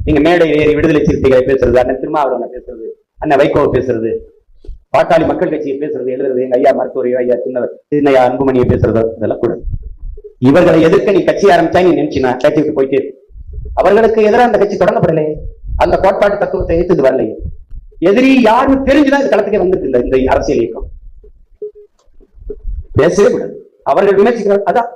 நீங்க மேடை ஏறி விடுதலை சிறுத்தைகளை பேசுறது அண்ணன் திருமாவளவனை பேசுறது அண்ணன் வைகோவை பேசுறது பாட்டாளி மக்கள் கட்சியை பேசுறது எழுதுறது எங்க ஐயா மருத்துவரையோ ஐயா சின்னவர் சின்னையா அன்புமணியை பேசுறதோ இதெல்லாம் கூட இவர்களை எதிர்க்க நீ கட்சி ஆரம்பிச்சா நீ நினைச்சினா கேட்டுவிட்டு போயிட்டே அவர்களுக்கு எதிராக அந்த கட்சி தொடங்கப்படலையே அந்த கோட்பாட்டு தத்துவத்தை ஏத்துட்டு வரலையே எதிரி யாருன்னு தெரிஞ்சுதான் இந்த களத்துக்கே வந்துட்டு இந்த இந்த அரசியல் இயக்கம். பேசவே கூடாது. அவர்கள் விமர்சிக்கிறார் அதான்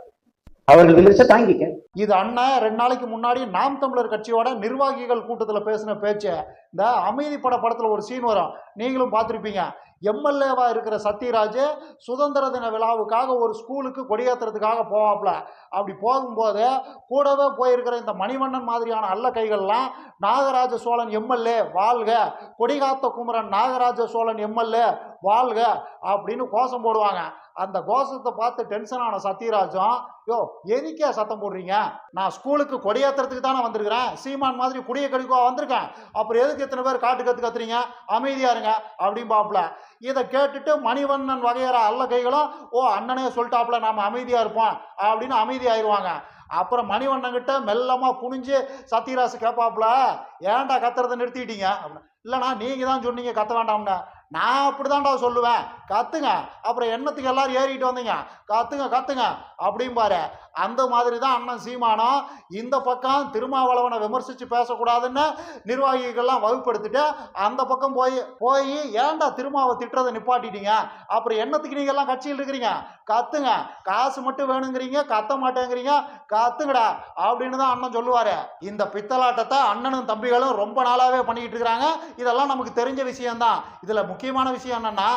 அவர்கள் விமர்ச தாங்கிக்க. இது அண்ணன் ரெண்டு நாளைக்கு முன்னாடி நாம் தமிழர் கட்சியோட நிர்வாகிகள் கூட்டத்தில் பேசின பேச்சை இந்த அமைதி பட படத்தில் ஒரு சீன் வரும். நீங்களும் பார்த்துருப்பீங்க. எம்எல்ஏவாக இருக்கிற சத்யராஜ் சுதந்திர தின விழாவுக்காக ஒரு ஸ்கூலுக்கு கொடியேற்றுறதுக்காக போவாப்ல அப்படி போகும்போது கூடவே போயிருக்கிற இந்த மணிவண்ணன் மாதிரியான அல்ல கைகள்லாம் Nagaraja Chozhan M L A வாழ்க. Kodikatha Kumaran Nagaraja Chozhan M L A வாழ்க அப்படின்னு கோஷம் போடுவாங்க. அந்த கோஷத்தை பார்த்து டென்ஷன் ஆன சத்யராஜும் யோ எதுக்கே சத்தம் போடுறீங்க? நான் ஸ்கூலுக்கு கொடியேற்றுறதுக்கு தானே வந்திருக்கிறேன். சீமான் மாதிரி குடிய கடிக்கோ வந்திருக்கேன். அப்புறம் எதுக்கு எத்தனை பேர் காட்டு கற்று கத்துறீங்க? அமைதியா இருங்க அப்படின்னு பாப்புல. இதை கேட்டுட்டு மணிவண்ணன் வகையற அல்ல கைகளும் ஓ அண்ணனே சொல்லிட்டாப்புல நாம அமைதியா இருப்போம் அப்படின்னு அமைதியாயிருவாங்க. அப்புறம் மணிவண்ணன் கிட்ட மெல்லமா குனிஞ்சு சத்யராசு கேட்பாப்புல ஏன்டா கத்துறதை நிறுத்திட்டீங்க? அப்படின்னு. இல்லைண்ணா நீங்க தான் சொன்னீங்க கத்த வேண்டாம்னா. நான் அப்படிதான்டா சொல்லுவேன். கத்துங்க. அப்புறம் என்னத்துக்கு எல்லாரும் ஏறிட்டு வந்தீங்க? கத்துங்க கத்துங்க. அப்படிம்பாரு அந்த மாதிரி தான் அண்ணன் சீமானம் இந்த பக்கம் திருமாவளவனை விமர்சித்து பேசக்கூடாதுன்னு நிர்வாகிகள்லாம் வகுப்படுத்திட்டு அந்த பக்கம் போய் போய் ஏன்டா திருமாவை திட்டுறதை நிப்பாட்டிட்டீங்க? அப்புறம் என்னத்துக்கு நீங்கள் எல்லாம் கட்சியில் இருக்கிறீங்க? கத்துங்க. காசு மட்டும் வேணுங்கிறீங்க கத்த மாட்டேங்கிறீங்க கத்துங்கடா அப்படின்னு தான் அண்ணன் சொல்லுவார். இந்த பித்தலாட்டத்தை அண்ணனும் தம்பிகளும் ரொம்ப நாளாகவே பண்ணிக்கிட்டு இருக்கிறாங்க. இதெல்லாம் நமக்கு தெரிஞ்ச விஷயம்தான். முக்கிய முக்கியமான விஷயம் என்னன்னா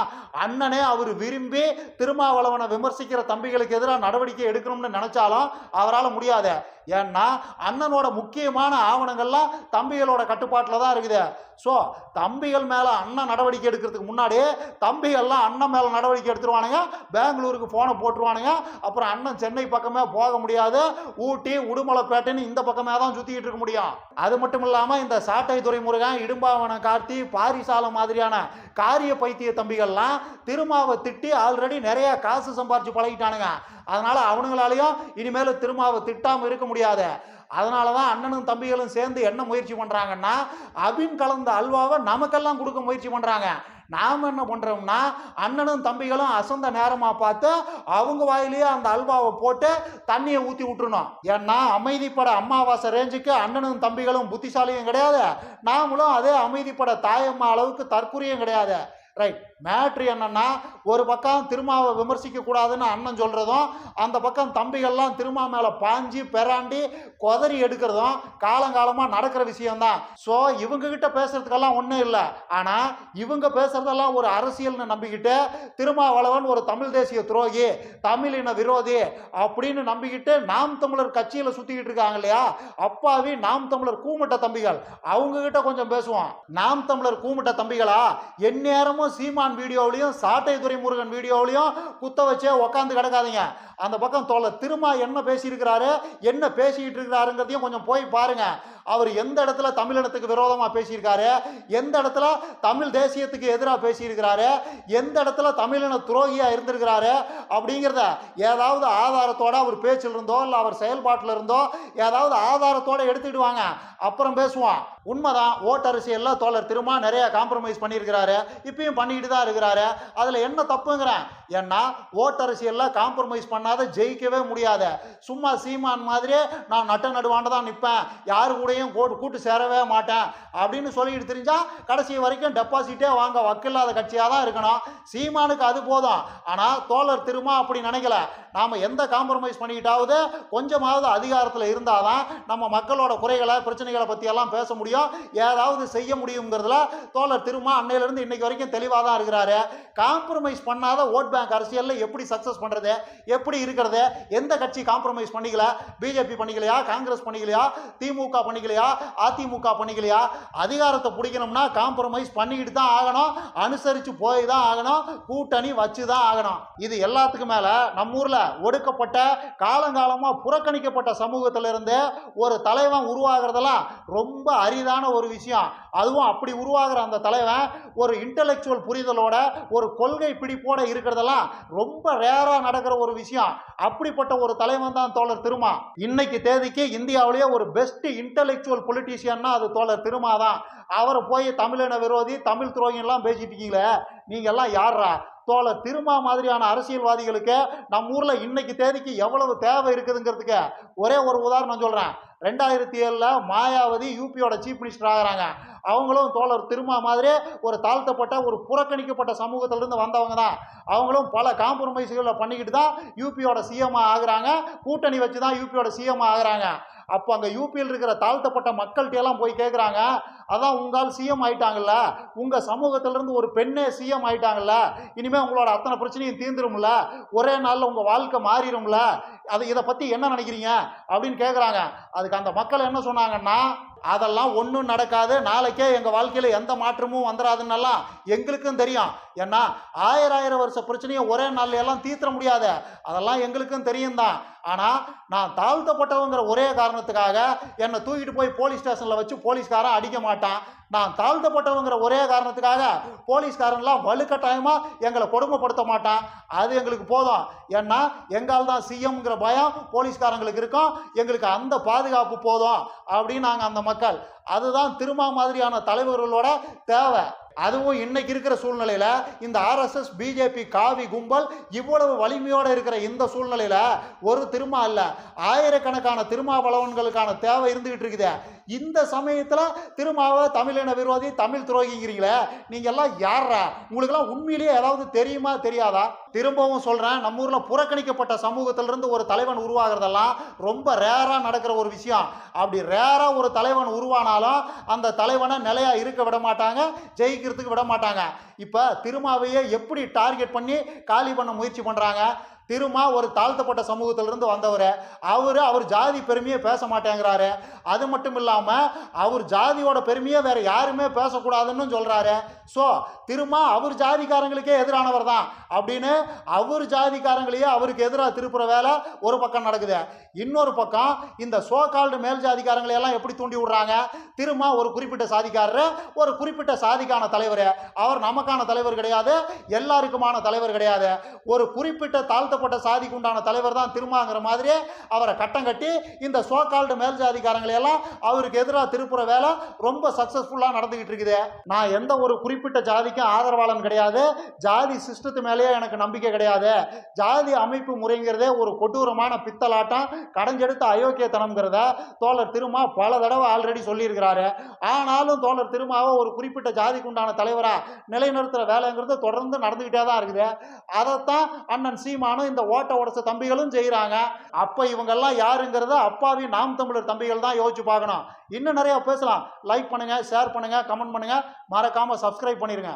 அண்ணனே அவர் விரும்பி திருமாவளவனை விமர்சிக்கிற தம்பிகளுக்கு எதிராக நடவடிக்கை எடுக்கணும்னு நினைச்சாலும் அவரால் முடியாது. ஏன்னா அண்ணனோட முக்கியமான ஆவணங்கள்லாம் தம்பிகளோட கட்டுப்பாட்டில் தான் இருக்குது. ஸோ தம்பிகள் மேலே அண்ணன் நடவடிக்கை எடுக்கிறதுக்கு முன்னாடி தம்பிகள்லாம் அண்ணன் மேலே நடவடிக்கை எடுத்துருவானுங்க பெங்களூருக்கு ஃபோனை போட்டுருவானுங்க. அப்புறம் அண்ணன் சென்னை பக்கமே போக முடியாது. ஊட்டி உடுமலைப்பேட்டைன்னு இந்த பக்கமே தான் சுற்றிக்கிட்டு இருக்க முடியும். அது மட்டும் இல்லாமல் இந்த சாட்டை துறைமுருகன் இடும்பாவன கார்த்தி பாரிசாலம் மாதிரியான காரிய பைத்திய தம்பிகள்லாம் திருமாவை திட்டி ஆல்ரெடி நிறைய காசு சம்பாரிச்சு பழகிட்டானுங்க. அதனால அவனுங்களாலையும் இனிமேல் திருமாவை திட்டாமல் இருக்க முடியாது. அதனால தான் அண்ணனும் தம்பிகளும் சேர்ந்து என்ன முயற்சி பண்ணுறாங்கன்னா அபின் கலந்த அல்வாவை நமக்கெல்லாம் கொடுக்க முயற்சி பண்ணுறாங்க நாம் என்ன பண்ணுறோம்னா அண்ணனும் தம்பிகளும் அசந்த நேரமாக பார்த்து அவங்க வாயிலேயே அந்த அல்வாவை போட்டு தண்ணியை ஊற்றி விட்டுருணும் ஏன்னா அமைதிப்பட அம்மாவாசை ரேஞ்சுக்கு அண்ணனும் தம்பிகளும் புத்திசாலியும் கிடையாது. நாமளும் அதே அமைதிப்பட தாயம்மா அளவுக்கு தற்குறியும் கிடையாது. ரைட் மேட்ரு என்னன்னா ஒரு பக்கம் திருமாவை விமர்சிக்க கூடாதுன்னு அண்ணன் சொல்றதும் அந்த பக்கம் தம்பிகள்லாம் திருமா மேல பாஞ்சி பெறாண்டி கொதறி எடுக்கிறதும் காலங்காலமாக நடக்கிற விஷயம்தான். ஸோ இவங்க கிட்ட பேசுறதுக்கெல்லாம் ஒன்றும் இல்லை. ஆனால் இவங்க பேசுறதெல்லாம் ஒரு அரசியல்னு நம்பிக்கிட்டு திருமாவளவன் ஒரு தமிழ் தேசிய துரோகி தமிழ் இன விரோதி அப்படின்னு நம்பிக்கிட்டு நாம் தமிழர் கட்சியில் சுற்றிக்கிட்டு இருக்காங்க இல்லையா? அப்பாவி நாம் தமிழர் கூமுட்ட தம்பிகள். அவங்க கிட்ட கொஞ்சம் பேசுவோம். நாம் தமிழர் கூமுட்ட தம்பிகளா? எந்நேரமும் சீமான் வீடியோவிலையும் சாட்டை துரைமுருகன் வீடியோவிலையும் குத்த வச்சே உக்காந்து கிடக்காதீங்க. அந்த பக்கம் தோலை திருமா என்ன பேசியிருக்கிறாரு என்ன பேசிக்கிட்டு இருக்கிறாருங்கிறதையும் கொஞ்சம் போய் பாருங்க. அவர் எந்த இடத்துல தமிழினத்துக்கு விரோதமாக பேசியிருக்காரு எந்த இடத்துல தமிழ் தேசியத்துக்கு எதிராக பேசியிருக்கிறாரு எந்த இடத்துல தமிழின துரோகியாக இருந்திருக்கிறாரு அப்படிங்கிறத ஏதாவது ஆதாரத்தோட அவர் பேச்சில் இருந்தோ இல்லை அவர் செயல்பாட்டில் இருந்தோ ஏதாவது ஆதாரத்தோட எடுத்துக்கிட்டு வாங்க அப்புறம் பேசுவோம். உண்மைதான் ஓட்டரசியலில் தோழர் திருமா நிறைய காம்ப்ரமைஸ் பண்ணியிருக்கிறாரு. இப்பயும் பண்ணிக்கிட்டு தான் இருக்கிறாரு. அதில் என்ன தப்புங்கிறேன்? ஏன்னா ஓட்டரசியெல்லாம் காம்ப்ரமைஸ் பண்ணாத ஜெயிக்கவே முடியாத. சும்மா சீமான் மாதிரியே நான் நட்ட நடுவாண்ட தான் நிற்பேன் யாரு கூடயும் கூட்டு சேரவே மாட்டேன். அப்படின்னு சொல்லிட்டு தெரிஞ்சால் கடைசி வரைக்கும் டெபாசிட்டே வாங்க வக்கில்லாத கட்சியாக தான் இருக்கணும். சீமானுக்கு அது போதும். ஆனால் தோழர் திருமா அப்படி நினைக்கல. நாம் எந்த காம்ப்ரமைஸ் பண்ணிக்கிட்டாவது கொஞ்சமாவது அதிகாரத்தில் இருந்தால் தான் நம்ம மக்களோட குறைகளை பிரச்சனைகளை பற்றியெல்லாம் பேச முடியும். ஏதாவது செய்ய முடியுங்கிறதுல தோழர் திருமா அன்னையிலேருந்து இன்னைக்கு வரைக்கும் தெளிவாக தான் இருக்கிறாரு. காம்ப்ரமைஸ் பண்ணாத ஓட் பேங்க் அரசியலில் எப்படி சக்ஸஸ் பண்ணுறது எப்படி இருக்கிறது? எந்த கட்சி காம்ப்ரமைஸ் பண்ணிக்கல? பிஜேபி பண்ணிக்கலையா? காங்கிரஸ் பண்ணிக்கலையா? திமுக பண்ணிக்கலையா? அதிமுக பண்ணிக்கலையா? அதிகாரத்தை பிடிக்கணும்னா காம்ப்ரமைஸ் பண்ணிக்கிட்டு தான் ஆகணும். அனுசரித்து போய் தான் ஆகணும். கூட்டணி வச்சு தான் ஆகணும். இது எல்லாத்துக்கும் மேலே நம்ம ஊரில் ஒடுக்கப்பட்ட காலங்காலமாக புறக்கணிக்கப்பட்ட சமூகத்திலிருந்து ஒரு தலைவன் உருவாகிறதெல்லாம் ரொம்ப அரிதான ஒரு விஷயம். அதுவும் அப்படி உருவாகிற அந்த தலைவன் ஒரு இன்டலெக்சுவல் புரிதலோட புரிதலோட ஒரு கொள்கை பிடிப்போட இருக்கிறதெல்லாம் ரொம்ப ரேராக நடக்கிற ஒரு விஷயம். அப்படிப்பட்ட ஒரு தலைவன் தான் தோழர் திருமா. இன்னைக்கு தேதிக்கு இந்தியாவிலேயே ஒரு பெஸ்ட் இன்டலெக்சுவல் பொலிட்டீஷியன்னா அது தோழர் திருமா தான். அவரை போய் தமிழின விரோதி தமிழ் துரோகின்லாம் பேசிட்டு இருக்கீங்களே நீங்க எல்லாம் யாரா தோழர் திருமா மாதிரியான அரசியல்வாதிகளுக்கு நம்ம ஊரில் இன்னைக்கு தேதிக்கு எவ்வளவு தேவை இருக்குதுங்கிறதுக்கு ஒரே ஒரு உதாரணம் சொல்கிறேன் ரெண்டாயிரத்தி ஏழில் மாயாவதி யூபியோட சீஃப் மினிஸ்டர் ஆகுறாங்க. அவங்களும் தோழர் திருமா மாதிரி ஒரு தாழ்த்தப்பட்ட ஒரு புறக்கணிக்கப்பட்ட சமூகத்திலிருந்து வந்தவங்க தான். அவங்களும் பல காம்ப்ரமைஸ்களை பண்ணிக்கிட்டு தான் யூபியோட சிஎம் ஆகுறாங்க. கூட்டணி வச்சு தான் யூபியோட சிஎம் ஆகுறாங்க. அப்போ அங்கே யூபியில் இருக்கிற தாழ்த்தப்பட்ட மக்கள்கிட்ட எல்லாம் போய் கேட்குறாங்க அதான் உங்களால் சிஎம் ஆயிட்டாங்கல்ல? உங்கள் சமூகத்திலிருந்து ஒரு பெண்ணே சிஎம் ஆயிட்டாங்கல்ல? இனிமேல் உங்களோட அத்தனை பிரச்சனையும் தீர்ந்துரும்ல? ஒரே நாளில் உங்கள் வாழ்க்கை மாறிடும்ல அது இதை பற்றி என்ன நினைக்கிறீங்க? அப்படின்னு கேட்குறாங்க அதுக்கு அந்த மக்கள் என்ன சொன்னாங்கன்னா அதெல்லாம் ஒன்றும் நடக்காது. நாளைக்கே எங்கள் வாழ்க்கையில் எந்த மாற்றமும் வந்துடாதுன்னெல்லாம் எங்களுக்கும் தெரியும். ஏன்னா ஆயிரம் ஆயிரம் வருஷ பிரச்சனையை ஒரே நாளில் எல்லாம் தீர்த்த முடியாது. அதெல்லாம் எங்களுக்கும் தெரியும் தான் ஆனால் நான் தாழ்த்தப்பட்டவங்கிற ஒரே காரணம் காரணத்துக்காக என்னை தூக்கிட்டு போய் போலீஸ் ஸ்டேஷனில் வச்சு போலீஸ்காரன் அடிக்க மாட்டான். நான் தாழ்த்தப்பட்டவங்கிற ஒரே காரணத்துக்காக போலீஸ்காரன்லாம் வலுக்கட்டாயமாக எங்களை கொடுமைப்படுத்த மாட்டான். அது எங்களுக்கு போதும். ஏன்னா எங்கால் தான் சிஎம்ங்கிற பயம் போலீஸ்காரங்களுக்கு இருக்கும். எங்களுக்கு அந்த பாதுகாப்பு போதும் அப்படின்னு நாங்கள் அந்த மக்கள். அதுதான் திருமா மாதிரியான தலைவர்களோட தேவை. அதுவும் இன்னைக்கு இருக்கிற சூழ்நிலையில இந்த ஆர்எஸ்எஸ் பிஜேபி காவி கும்பல் இவ்வளவு வலிமையோடு இருக்கிற இந்த சூழ்நிலையில ஒரு திருமா இல்லை. ஆயிரக்கணக்கான திருமாவளவன்களுக்கான தேவை இருந்துகிட்டு இருக்குது. இந்த சமயத்தில் திருமாவை தமிழின விரோதி தமிழ் துரோகிங்கிறீங்களே நீங்கள் எல்லாம் யாரா உங்களுக்கெல்லாம் உண்மையிலேயே ஏதாவது தெரியுமா தெரியாதா? திரும்பவும் சொல்கிறேன் நம்ம ஊரில் புறக்கணிக்கப்பட்ட சமூகத்திலிருந்து ஒரு தலைவன் உருவாகிறதெல்லாம் ரொம்ப ரேராக நடக்கிற ஒரு விஷயம். அப்படி ரேராக ஒரு தலைவன் உருவானாலும் அந்த தலைவனை நிலையாக இருக்க விட மாட்டாங்க ஜெயிக்கிறதுக்கு விட மாட்டாங்க. இப்போ திருமாவையே எப்படி டார்கெட் பண்ணி காலி பண்ண முயற்சி பண்ணுறாங்க திருமா ஒரு தாழ்த்தப்பட்ட சமூகத்திலிருந்து வந்தவர். அவர் அவர் ஜாதி பெருமையை பேச மாட்டேங்கிறாரு. அது மட்டும் இல்லாமல் அவர் ஜாதியோட பெருமையை வேற யாருமே பேசக்கூடாதுன்னு சொல்கிறாரு ஸோ திருமா அவர் ஜாதிக்காரங்களுக்கே எதிரானவர் தான் அப்படின்னு அவர் ஜாதிக்காரங்களையே அவருக்கு எதிராக திருப்புற வேலை ஒரு பக்கம் நடக்குது. இன்னொரு பக்கம் இந்த சோ கால்டு மேல் ஜாதிக்காரங்களை எல்லாம் எப்படி தூண்டி விடுறாங்க? திருமா ஒரு குறிப்பிட்ட சாதிக்காரர் ஒரு குறிப்பிட்ட சாதிக்கான தலைவர். அவர் நமக்கான தலைவர் கிடையாது எல்லாருக்குமான தலைவர் கிடையாது. ஒரு குறிப்பிட்ட தாழ்த்த தாழ்த்தப்பட்ட சாதிக்கு உண்டான தலைவர் தான் திருமாங்கிற மாதிரி அவரை கட்டம் கட்டி இந்த சோகால்டு மேல் ஜாதிக்காரங்களை எல்லாம் அவருக்கு எதிராக திருப்புற வேலை ரொம்ப சக்ஸஸ்ஃபுல்லாக நடந்துக்கிட்டு இருக்குது. நான் எந்த ஒரு குறிப்பிட்ட ஜாதிக்கும் ஆதரவாளன் கிடையாது. ஜாதி சிஸ்டத்து மேலேயே எனக்கு நம்பிக்கை கிடையாது. ஜாதி அமைப்பு முறைங்கிறதே ஒரு கொடூரமான பித்தலாட்டம் கடைஞ்செடுத்த அயோக்கியத்தனம்ங்கிறத தோழர் திருமா பல தடவை ஆல்ரெடி சொல்லியிருக்கிறாரு. ஆனாலும் தோழர் திருமாவை ஒரு குறிப்பிட்ட ஜாதிக்கு உண்டான தலைவராக நிலைநிறுத்துகிற வேலைங்கிறது தொடர்ந்து நடந்துக்கிட்டே தான் இருக்குது. அதைத்தான் அண்ணன் சீமானும் இந்த ஓட்ட உடச்ச தம்பிகளும் செய்கிறாங்க அப்போ இவங்கெல்லாம் யாருங்கிறத அப்பாவி நாம் தமிழர் தம்பிகள் தான் யோசிச்சு பார்க்கணும். இன்னும் நிறையா பேசலாம். லைக் பண்ணுங்க ஷேர் பண்ணுங்க கமெண்ட் பண்ணுங்க. மறக்காமல் சப்ஸ்கிரைப் பண்ணிடுங்க